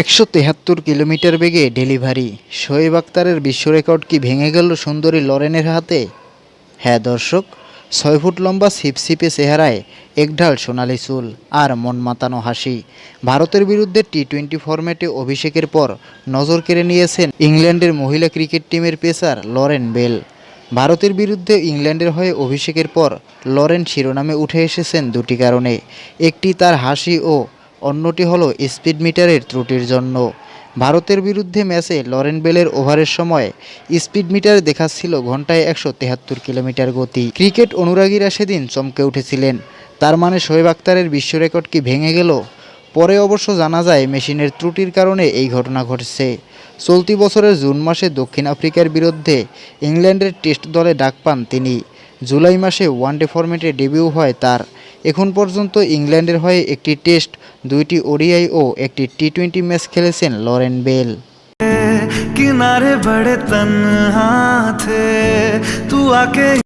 একশো তেহাত্তর কিলোমিটার বেগে ডেলিভারি। শোয়েব আক্তারের বিশ্ব রেকর্ড কি ভেঙে গেল সুন্দরী লরেনের হাতে? হ্যাঁ দর্শক, ছয় ফুট লম্বা ছিপছিপে চেহারায় একঢাল সোনালি চুল আর মন মাতানো হাসি। ভারতের বিরুদ্ধে টি টোয়েন্টি ফরম্যাটে অভিষেকের পর নজর কেড়ে নিয়েছেন ইংল্যান্ডের মহিলা ক্রিকেট টিমের পেসার লরেন বেল। ভারতের বিরুদ্ধে ইংল্যান্ডের হয়ে অভিষেকের পর লরেন শিরোনামে উঠে এসেছেন দুটি কারণে। একটি তার হাসি ও অন্যটি হলো স্পিড মিটারের ত্রুটির জন্য। ভারতের বিরুদ্ধে ম্যাচে লরেন বেলের ওভারের সময় স্পিড মিটার দেখাচ্ছিল ঘন্টায় একশো তেহাত্তর কিলোমিটার গতি। ক্রিকেট অনুরাগীরা সেদিন চমকে উঠেছিলেন। তার মানে শোয়েব আক্তারের বিশ্ব রেকর্ড কি ভেঙে গেল? পরে অবশ্য জানা যায়, মেশিনের ত্রুটির কারণে এই ঘটনা ঘটছে। চলতি বছরের জুন মাসে দক্ষিণ আফ্রিকার বিরুদ্ধে ইংল্যান্ডের টেস্ট দলে ডাক পান তিনি। জুলাই মাসে ওয়ানডে ফরম্যাটে ডেবিউ হয় তার। এখন পর্যন্ত ইংল্যান্ডের হয়ে একটি টেস্ট, দুইটি ওডিআই ও একটি টি টোয়েন্টি ম্যাচ খেলেছেন লরেন বেল। কিনারে বড়ে তন থে, তু আকে